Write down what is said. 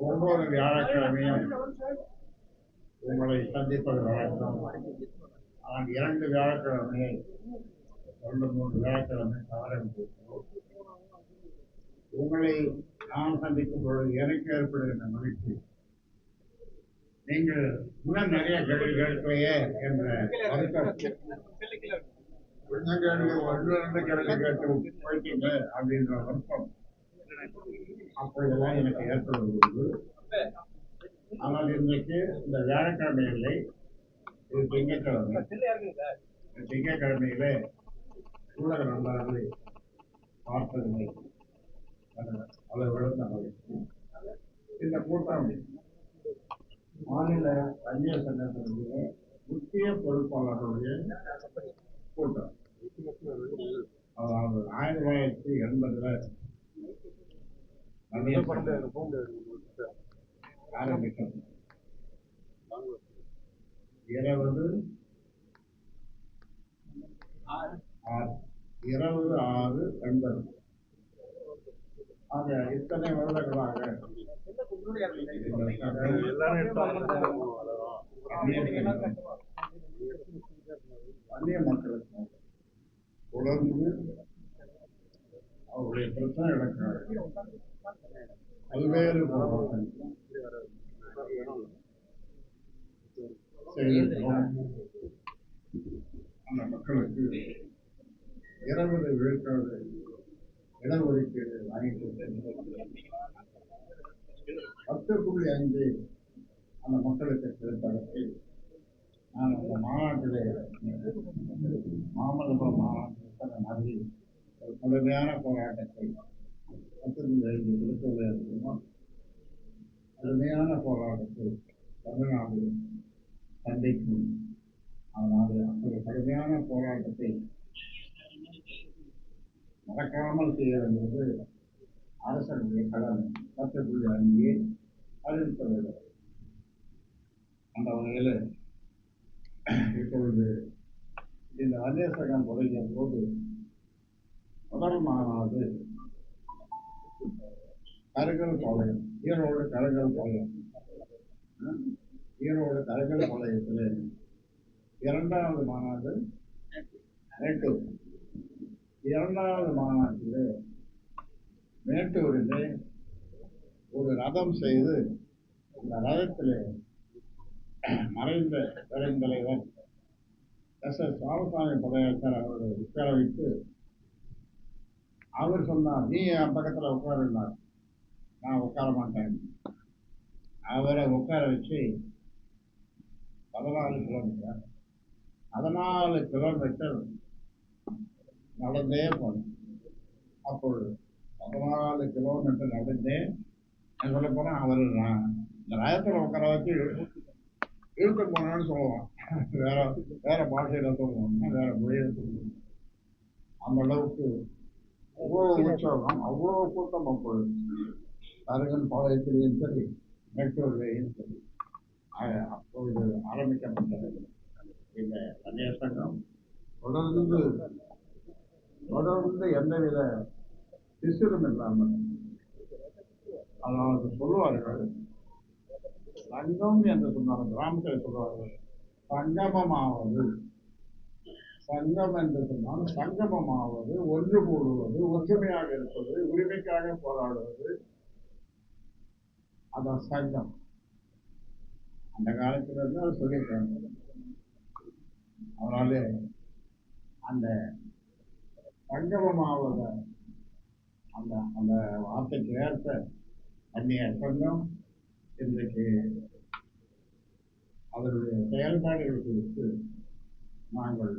ஒவ்வொரு வியாழக்கிழமையும் உங்களை சந்திப்பது வழக்கம் ஆனால் இரண்டு வியாழக்கிழமை ரெண்டு மூன்று வியாழக்கிழமை தவறிருக்கிறோம் உங்களை நான் சந்திக்கும் பொழுது எனக்கு ஏற்படுகின்ற மகிழ்ச்சி நீங்கள் இன்னும் நிறைய கேள்வி கேட்கலையே என்ற வருத்தம் கேள்வி ஒன்று ரெண்டு கேட்டு போயிட்டீங்க அப்படின்ற வருத்தம் அப்படியெல்லாம் எனக்கு ஏற்படுவது ஆனால் இன்றைக்கு இந்த வியாழக்கிழமை இல்லை இது திங்கட்கிழமை. இந்த திங்கட்கிழமையிலே நண்பர்களை பார்த்ததில்லை பல இந்த கூட்டம் மாநில அந்நிய சங்கத்தினுடைய முக்கிய பொறுப்பாளர்களுடைய கூட்டம். அதாவது ஆயிரத்தி தொள்ளாயிரத்தி எண்பதுல ஆரம்பிக்கும். இருபது இருபது ஆறு எண்பது ஆக இத்தனை வருடங்களாக அந்நிய மக்களுக்கு தொடர்ந்து அவருடைய பிரச்சனைகளுக்காக பல்வேறு அந்த மக்களுக்கு இருபது விழுக்காடு இடஒதுக்கீடு வாங்கிட்டு பத்து புள்ளி அஞ்சு அந்த மக்களுக்கு கிடைப்பதற்கு நான் அந்த மாநாட்டிலே மாமல்லபுரம் மாநாட்டில் மாதிரி ஒரு கடுமையான போராட்டத்தை பத்து புள்ளி ஐந்து கொடுக்கவில்லை கடுமையான போராட்டத்தை தமிழ்நாடு சந்திக்கும் அதனால் அப்படி கடுமையான போராட்டத்தை மறக்காமல் செய்ய வேண்டியது அரசனுடைய கடமை பத்து புள்ளி அங்கே அறிவிக்க வேண்டும் அந்த வகையில் இப்பொழுது இந்த அந்நியசகம் தொடங்கிய போது முதல் மாநாடு கருங்கல் பாளையம் ஈரோடு கருங்கல் பாளையம். ஈரோடு கருங்கல் பாளையத்தில் இரண்டாவது மாநாடு மேட்டூர் இரண்டாவது மாநாட்டில் மேட்டூரிலே ஒரு ரதம் செய்து அந்த ரதத்தில் மறைந்த பெருந்தலைவர் எஸ் எஸ் ராமசாமி படையாச்சார் அவரை உட்கார வைத்து அவர் சொன்னார் நீ என் பக்கத்தில் உட்காருனார் நான் உட்கார மாட்டேன். அவரை உட்கார வச்சு பதினாலு கிலோமீட்டர் பதினாலு கிலோமீட்டர் நடந்தே போனேன். அப்பொழுது பதினாலு கிலோமீட்டர் நடந்து நான் சொல்ல போனால் அவர் இந்த ரயத்தில் உட்கார வச்சு இழுத்து போனான்னு சொல்லுவான். வேற வேற பாஷையில் சொல்லுவாங்க வேற மொழியில் சொல்லுவாங்க அந்த அளவுக்கு அவ்வளோ உற்சாகம் அவ்வளோ கூட்டம் மக்கள் அருகன் பாளையத்திலையும் சரி மெட்ரோலையும் சரி. அ- அப்பொழுது ஆரம்பிக்கப்பட்டது. இந்த தனியார் சங்கம் தொடர்ந்து தொடர்ந்து எந்தவித சிசுரம் இல்லாமல் அதாவது சொல்லுவார்கள் சங்கம் என்று சொன்னார்கள் கிராமத்தில் சொல்லுவார்கள் சங்கமமாவது சங்கம் என்று சொன்னால் சங்கமமாவது ஒன்று கூடுவது ஒற்றுமையாக இருப்பது உரிமைக்காக போராடுவது. அதான் சங்கம். அந்த காலத்துல இருந்து அவர் சொல்லியிருக்காங்க அதனால அந்த சங்கமமாவதை அந்த அந்த வார்த்தைக்கு ஏற்ப அந்நிய சங்கம் இன்றைக்கு அதனுடைய செயல்பாடுகள் குறித்து நாங்கள்